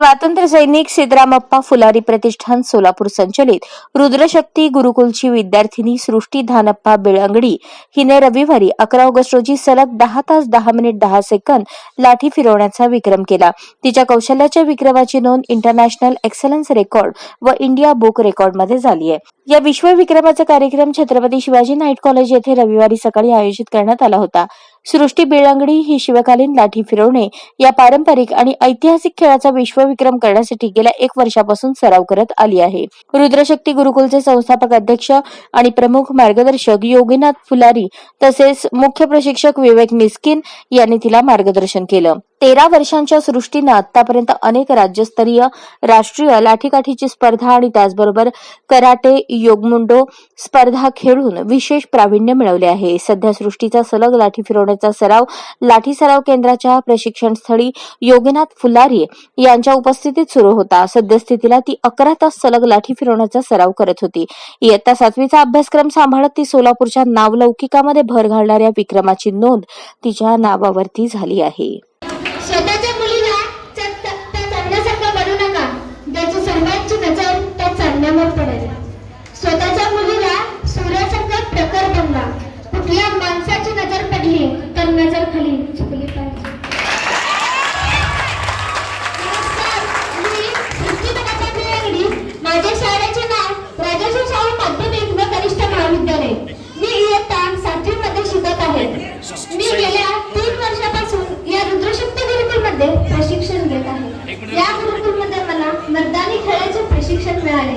स्वातंत्र्य सैनिक सिद्धरामप्पा फुलारी प्रतिष्ठान सोलापूर संचलित. रुद्रशक्ती गुरुकुलची विद्यार्थिनी सृष्टी धानप्पा बेळंगडी हिने रविवारी अकरा ऑगस्ट रोजी सलग दहा तास दहा मिनिट दहा सेकंद लाठी फिरवण्याचा विक्रम केला. तिच्या कौशल्याच्या विक्रमाची नोंद इंटरनॅशनल एक्सलन्स रेकॉर्ड व इंडिया बुक रेकॉर्डमध्ये झाली आहे. या विश्व विक्रमाचा कार्यक्रम छत्रपती शिवाजी नाईट कॉलेज येथे रविवारी सकाळी आयोजित करण्यात आला होता. सृष्टी बिळांगडी ही शिवकालीन लाठी फिरवणे या पारंपरिक आणि ऐतिहासिक खेळाचा विश्वविक्रम करण्यासाठी गेल्या एक वर्षापासून सराव करत आली आहे. रुद्रशक्ती गुरुकुलचे संस्थापक अध्यक्ष आणि प्रमुख मार्गदर्शक योगीनाथ फुलारी तसेच मुख्य प्रशिक्षक विवेक मिस्किन यांनी तिला मार्गदर्शन केलं. तेरा वर्षांच्या सृष्टीनं आतापर्यंत अनेक राज्यस्तरीय राष्ट्रीय लाठीकाठीची स्पर्धा आणि त्याचबरोबर कराटे योगमुंडो स्पर्धा खेळून विशेष प्रावीण्य मिळवले आहे. सध्या सृष्टीचा सलग लाठी फिरवण्याचा सराव लाठी सराव केंद्राच्या प्रशिक्षण स्थळी योगनाथ फुलारी यांच्या उपस्थितीत सुरू होता. सद्यस्थितीला ती अकरा तास सलग लाठी फिरवण्याचा सराव करत होती. इयत्ता सातवीचा अभ्यासक्रम सांभाळत ती सोलापूरच्या नावलौकिकामध्ये भर घालणाऱ्या विक्रमाची नोंद तिच्या नावावरती झाली आहे. स्वतःच्या मुलीला त्या त्या- बनू नका. ज्याची सर्वांची नजर त्या चांदण्यावर पडेल. स्वतःच्या मुलीला सूर्यासारखा प्रखर बनवा कुठल्या माणसाची नजर पडली तर नजर खाली झुकली पाहिजे नमस्कार, मी सृष्टी नकाशा बिळगडी. माझ्या शाळेचे नाव राजर्षी शाहू माध्यमिक व कनिष्ठ महाविद्यालय मी इयत्ता सातवी मध्ये शिकत आहे मी गेल्या तीन वर्षापासून या मध्ये प्रशिक्षण घेत आहे. या गुरुकुलमध्ये मला मर्दानी खेळाचे प्रशिक्षण मिळाले.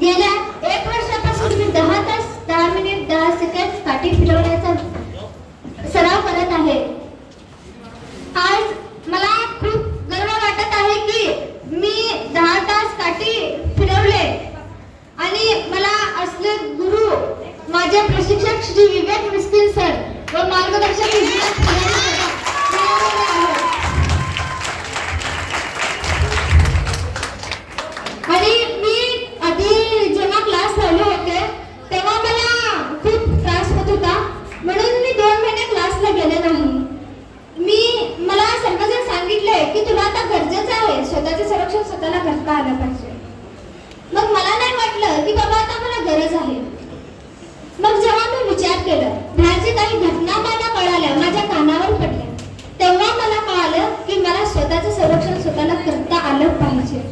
गेल्या एक वर्षापासून मी दहा तास दहा मिनिट दहा सेकंद काठी फिरवण्यात सराव करत आहे आज मला खूप गर्व वाटत आहे की मी दहा तास काठी फिरवले आणि मला असले गुरु माझे प्रशिक्षक श्री विवेक मिस्किन सर व मार्गदर्शक विजय फुलारी सर मिळालेले आहेत. आणि मी आधी जेव्हा क्लास लावले होते तेव्हा मला खूप त्रास होत होता म्हणून मी दोन महिने क्लासला गेले नाही मी मला सर्वजण सांगितले की तुला आता गरजेचं आहे स्वतःचे संरक्षण स्वतःला करता आलं पाहिजे. मग मला नाही वाटलं की बाबा आता मला गरज आहे. मग जेव्हा मी विचार केलं बाहेरची काही घटना मला कळाल्या माझ्या कानावर पडल्या. तेव्हा मला कळालं की मला स्वतःचं संरक्षण स्वतःला करता आलं पाहिजे.